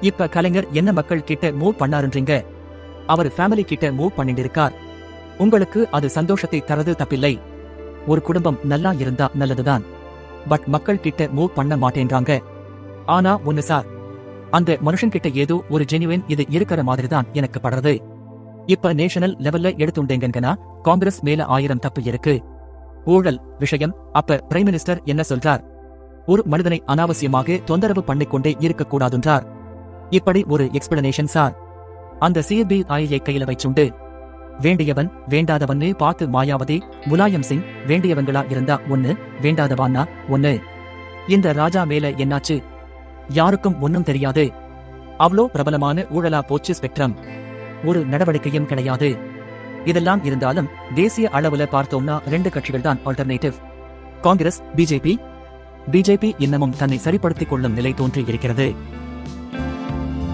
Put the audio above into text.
இப்ப கலைஞர் என்ன மக்கள் கிட்ட மூவ் பண்ணாருன்றீங்க? அவர் ஃபேமிலி கிட்ட மூவ் பண்ணிட்டு இருக்கார் உங்களுக்கு அது சந்தோஷத்தை தரது தப்பில்லை. ஒரு குடும்பம் நல்லா இருந்தா நல்லதுதான். பட் மக்கள் கிட்ட மூவ் பண்ண மாட்டேன்றாங்க. ஆனா ஒண்ணு சார் அந்த மனுஷன் கிட்ட ஏதோ ஒரு ஜெனுவின் இது இருக்கிற மாதிரி தான் எனக்கு படுறது. இப்ப நேஷனல் லெவல்ல எடுத்துண்டேங்கன்னா காங்கிரஸ் மேல ஆயிரம் தப்பு இருக்கு. ஊழல் விஷயம் அப்ப பிரைம் மினிஸ்டர் என்ன சொல்றார்? ஒரு மனிதனை அனாவசியமாக தொந்தரவு பண்ணிக்கொண்டே இருக்கக்கூடாதுன்றார். இப்படி ஒரு எக்ஸ்பிளனேஷன் சார். அந்த சிபிஐயை கையில வைச்சுண்டு வேண்டியவன் வேண்டாதவன்னு பார்த்து மாயாவதி முலாயம் சிங் வேண்டியவங்களா இருந்தா ஒன்னு வேண்டாதவான்னா ஒன்னு இந்த ராஜா மேல என்னாச்சு? யாருக்கும் ஒன்னும் தெரியாது. அவ்ளோ பிரபலமான ஊழலா போச்சு ஸ்பெக்ட்ரம். ஒரு நடவடிக்கையும் கிடையாது. இதெல்லாம் இருந்தாலும் தேசிய அளவுல பார்த்தோம்னா ரெண்டு கட்சிகள் தான் ஆல்டர்னேட்டிவ் காங்கிரஸ் பிஜேபி பிஜேபி இன்னமும் தன்னை சரிப்படுத்திக் கொள்ளும் நிலை தோன்றி இருக்கிறது